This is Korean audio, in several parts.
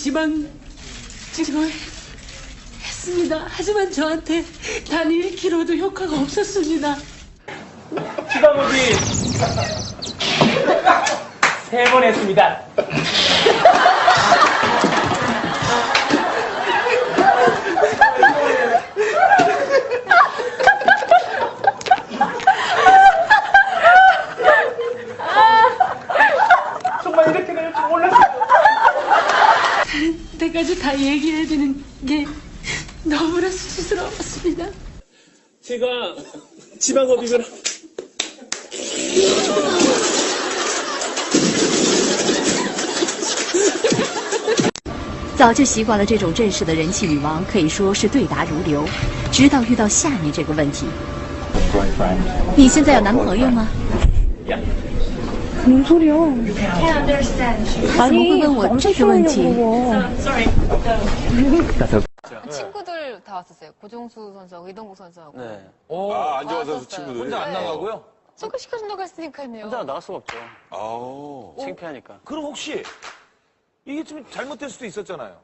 지방 찍을 했습니다. 하지만 저한테 단 1kg도 효과가 없었습니다. 지방흡입 세번 했습니다. 때까지 다 얘기해야 되는 게 너무나 수치스러웠습니다. 제가 지방흡입을 早就习惯了这种阵势的人气女王，可以说是对答如流。直到遇到下面这个问题：你现在有男朋友吗？ 뭔 소리야? 아니, 엄청 좋아하냐고. 친구들 다 왔었어요. 고종수 선수하고 이동국 선수하고. 네. 오, 아, 안정환 선수 아, 친구들. 혼자 안 네. 나가고요? 소개시켜준다고 했으니까요. 혼자 나갈 수가 없죠. 아우. 창피하니까. 그럼 혹시 이게 좀 잘못될 수도 있었잖아요.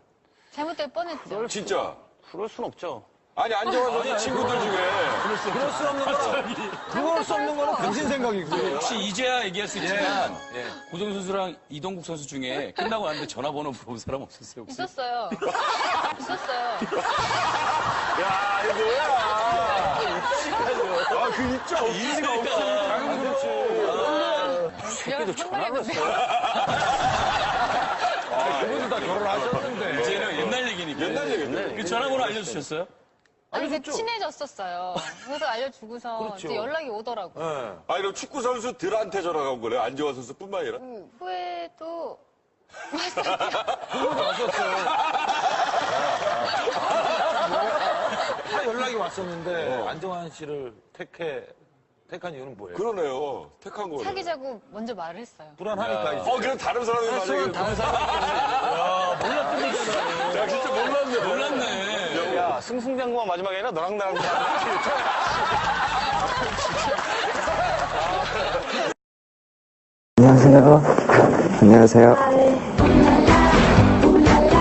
잘못될 뻔했죠. 진짜. 그럴 순 없죠. 아니, 안정환 선수 친구들 중에. 그럴 수 없는 거는 그럴 수 없는 거는 당신 생각이고. 혹시 이제야 얘기할 수 있지만 고정 선수랑 이동국 선수 중에 끝나고 났는데 전화번호 물어본 사람 없었어요 혹시? 있었어요. 있었어요. 야, 이거 뭐야. 아, 그 있죠. 이지가 없어. 당연히 그렇지. 여러 번 했는데. 그분들 다 결혼하셨는데. 이제는 옛날 얘기니까. 옛날 얘기인데. 그 전화번호 알려주셨어요? 아니, 그 친해졌었어요. 그래서 알려주고서 그렇죠. 이제 연락이 오더라고. 요 예. 아니, 그럼 축구 선수들한테 전화가 온 거래요? 안정환 선수뿐만 아니라? 그 후에도 다 연락이 왔었는데 안정환 씨를 택해 택한 이유는 뭐예요? 그러네요. 택한 거네. 사귀자고 먼저 말을 했어요. 불안하니까 이제. 어, 그럼 다른 사람이 만약에. 다른 사람. 몰랐던 얘기잖아. 야, 진짜 몰랐네. 몰랐네. 야, 승승장구가 마지막에 아니라 너랑 나랑 안녕하세요. 안녕하세요.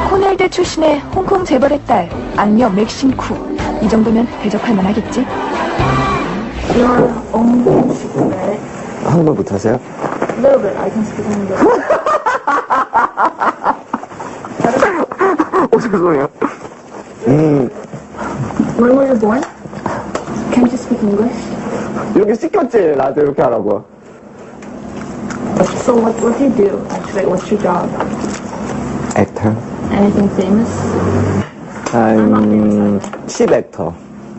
호날두 출신의 홍콩 재벌의 딸 악녀 맥신 쿠. 이 정도면 대접할 만하겠지? 한국말 못하세요? 어, 죄송해요. 음, When were you born? Can't you speak English? 이렇게 시켰지, 나도 이렇게 하라고. So what, what do you do? Actually, what's your job? 액터. Anything famous? I'm cheap actor.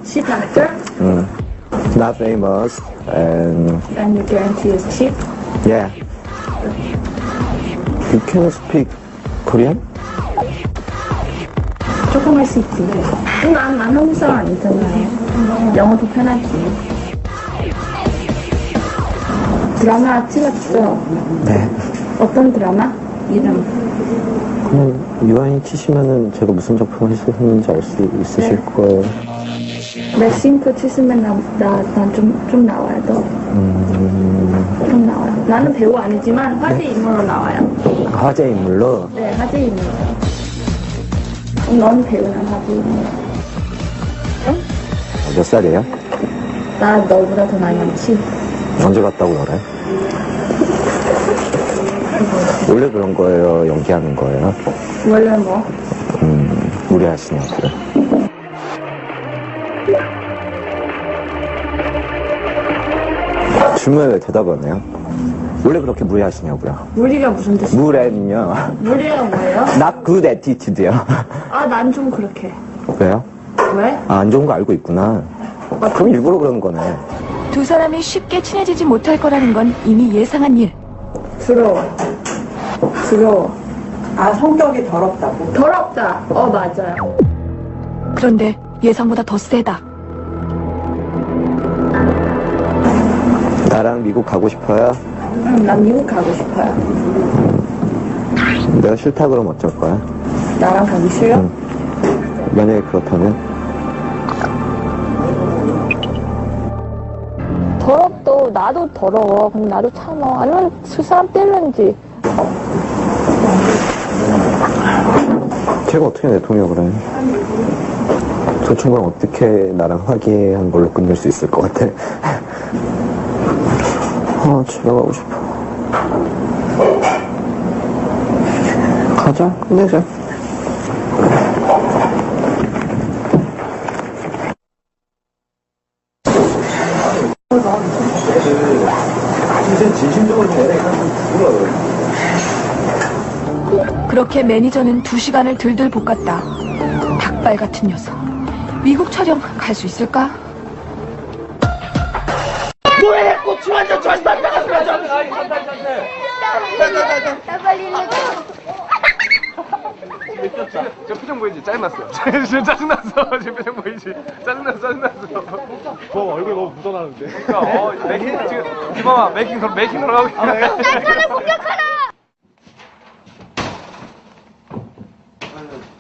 Cheap actor? 음. Not famous. And And your guarantee is cheap? yeah. You can speak Korean? 조금 할수 있지. 난, 난 한국 사람 아니잖아요. 영어도 편하지. 드라마 찍었어. 네. 어떤 드라마? 이름. 그냥 유아인 치시면은 제가 무슨 작품 했었는지 알 수 있으실 거예요. 맥싱크 치시면 나, 나, 난 좀, 좀 나와요, 너. 좀 나와요. 나는 배우 아니지만 화제 인물로 나와요. 화제 인물로 네, 화제 인물. 넌 배우나 화제 인물. 몇 살이에요? 나 너보다 더 나이 많지? 언제 갔다고 그래? 원래 그런 거예요? 연기하는 거예요? 원래 뭐? 음, 무리하시냐고요? 질문에 왜 대답 안 해요? 원래 그렇게 무리하시냐고요? 무리가 무슨 뜻이야? 무례는요? 무리가 뭐예요? Not good attitude요. 아, 난 좀 그렇게. 왜요? 왜? 아, 안 좋은 거 알고 있구나. 그럼 일부러 그런 거네. 두 사람이 쉽게 친해지지 못할 거라는 건 이미 예상한 일. 부러워. 부러워. 아, 성격이 더럽다고. 더럽다. 어, 맞아요. 그런데 예상보다 더 세다. 나랑 미국 가고 싶어요? 응, 난 미국 가고 싶어요. 내가 싫다 그러면 어쩔 거야? 나랑 가기 싫어? 응. 만약에 그렇다면? 더럽도 나도 더러워. 근데 나도 참어. 아니면 그 사람 때렸는지. 제가 어떻게 내 통역을 해? 조충광 어떻게 나랑 화기애애한 걸로 끝낼 수 있을 것 같아? 아, 집에 가고 싶어. 가자, 끝내자. 그렇게 매니저는 두 시간을 들들 볶았다. 닭발 같은 녀석. 미국 촬영 갈 수 있을까? 저 표정 보이지? 짜증났어. 지금 짜증났어. 지금 표정 보이지? 짜증났어, 짜증났어. 저 얼굴 너무 묻어나는데. 그러니까, 어, 메이킹, 지금, 김아마, 메이킹, 돌- 메이킹 돌아가고 있네.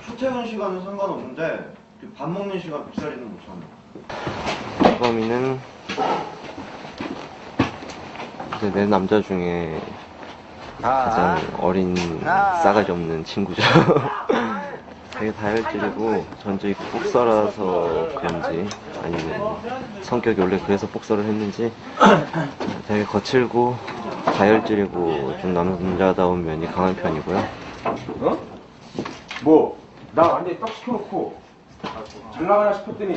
출퇴근 시간은 상관없는데 그밥 먹는 시간 빅자리는 못 참아. 이범이는 이제 내 남자 중에 가장 어린 싸가지 없는 친구죠. 되게 다혈질이고 전적이 복서라서 그런지 아니면 성격이 원래 그래서 복서를 했는지 되게 거칠고 다혈질이고 좀 남자다운 면이 강한 편이고요. 어? 뭐, 나 완전히 떡 시켜놓고, 잘 나가나 싶었더니,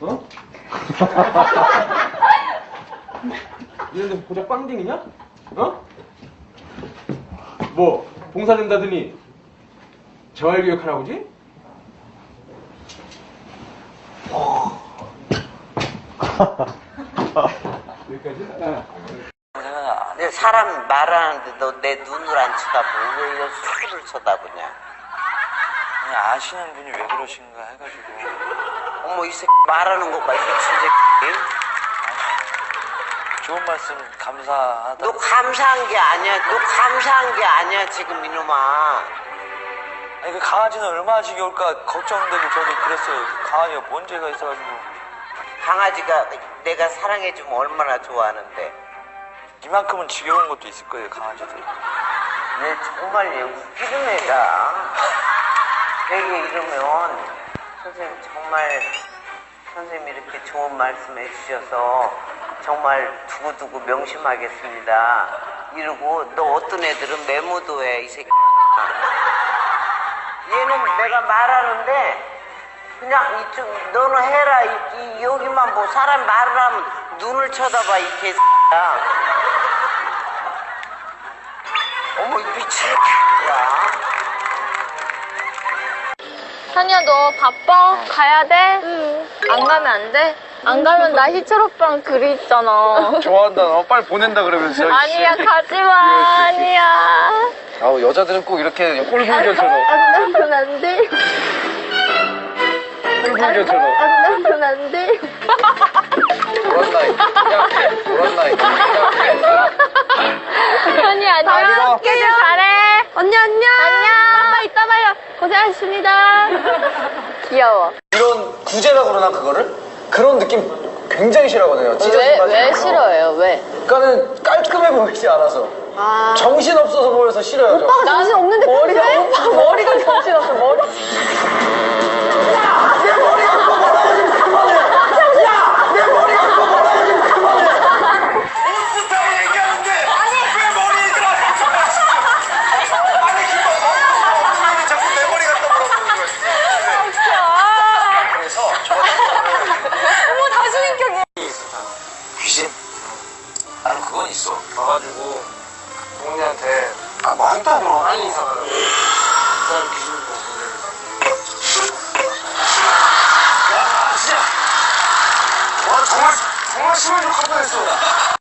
어? 이런 데 고작 빵댕이냐? 어? 뭐, 봉사 된다더니, 재활교육 할아버지? 여기까지? 내 사람 말하는데 너내 눈을 안 쳐다보고 왜 이런 수를 쳐다보냐? 아니, 아시는 분이 왜 그러신가 해가지고. 어머 이 새끼 말하는 것 봐, 이 미친 새끼. 좋은 말씀 감사하다. 너 감사한 게 아니야. 너 감사한 게 아니야 지금 이놈아. 아니, 그 강아지는 얼마나 지겨울까 걱정되고 저도 그랬어요. 그 강아지가 뭔 죄가 있어가지고. 강아지가 내가 사랑해주면 얼마나 좋아하는데. 이만큼은 지겨운 것도 있을 거예요, 강아지들. 내 정말 얘 웃기는 애다. 되게 이러면 선생님 정말 선생님 이렇게 좋은 말씀 해주셔서 정말 두고두고 명심하겠습니다. 이러고 너 어떤 애들은 메모도 해 이 새끼. 얘는 내가 말하는데 그냥 이쪽 너는 해라 이, 이- 여기만 뭐 사람 말을 하면 눈을 쳐다봐 이 개새끼야. 어머 이 미친 야. 현이야, 너 바빠? 가야 돼? 응. 안 가면 안 돼? 안 가면 나 희철 오빠랑 둘이 있잖아. 좋아한다. 너 빨리 보낸다 그러면서. 아니야, 가지 마. 아니야. 아우, 여자들은 꼭 이렇게 꼴불견처럼. 안 가면 안 돼. 꼴불견처럼. 안 가면 안 돼. 돌았나, 야, 돌았나, 현이 안녕. 다녀올게요. 잘해. 언니 안녕. 안녕. 엄마 이따 봐요. 고생하셨습니다. 귀여워. 이런 구제라 그러나 그거를? 그런 느낌 굉장히 싫어하거든요. 왜, 왜 싫어해요? 왜? 그러니까는 깔끔해 보이지 않아서. 정신 없어서 보여서 싫어요. 저. 오빠가 정신 없는데 머리가 오빠 머리가 정신 없어 머리. 友達の方ですよ。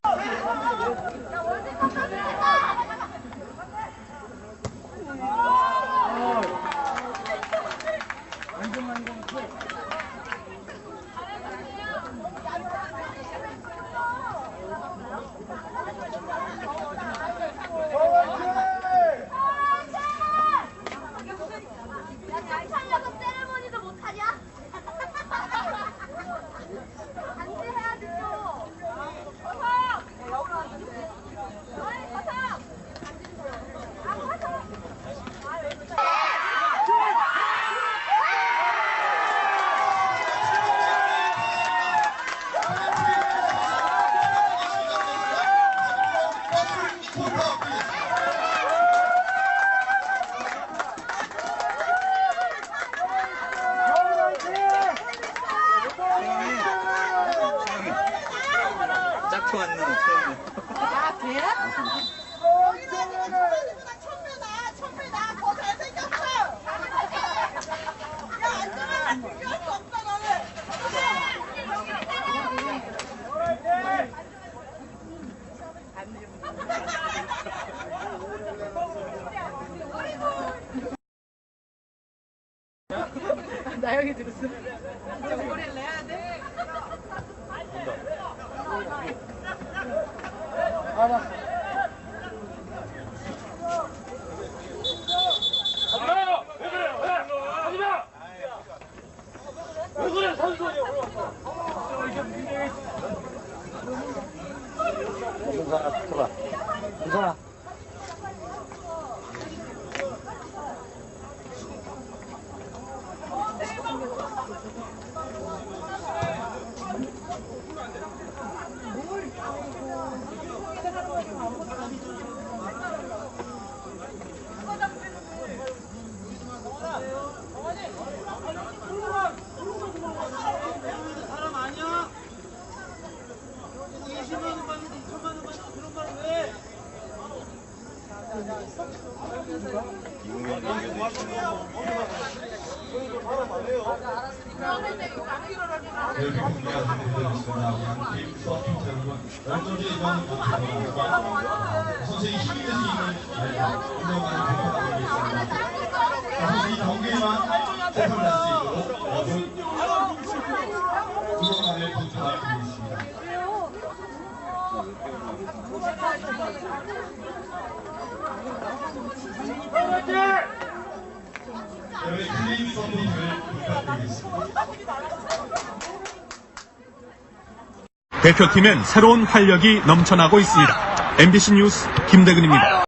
나영이 들었어. 머리를 내야 돼? 왜 그래 선수 문상아, 붙어봐. 문상아. 사람 아니야? 20만 원 받는데 2천만 원 받는데 그런 말을 왜? 선생님 힘이 있는 운동하는 그래서 이 경기에만 대상을 할수 있도록 여러분 구독만을 부탁드리겠습니다. 여러분의 클린 서포트를 부탁드리겠습니다. 대표팀엔 새로운 활력이 넘쳐나고 있습니다. MBC 뉴스 김대근입니다.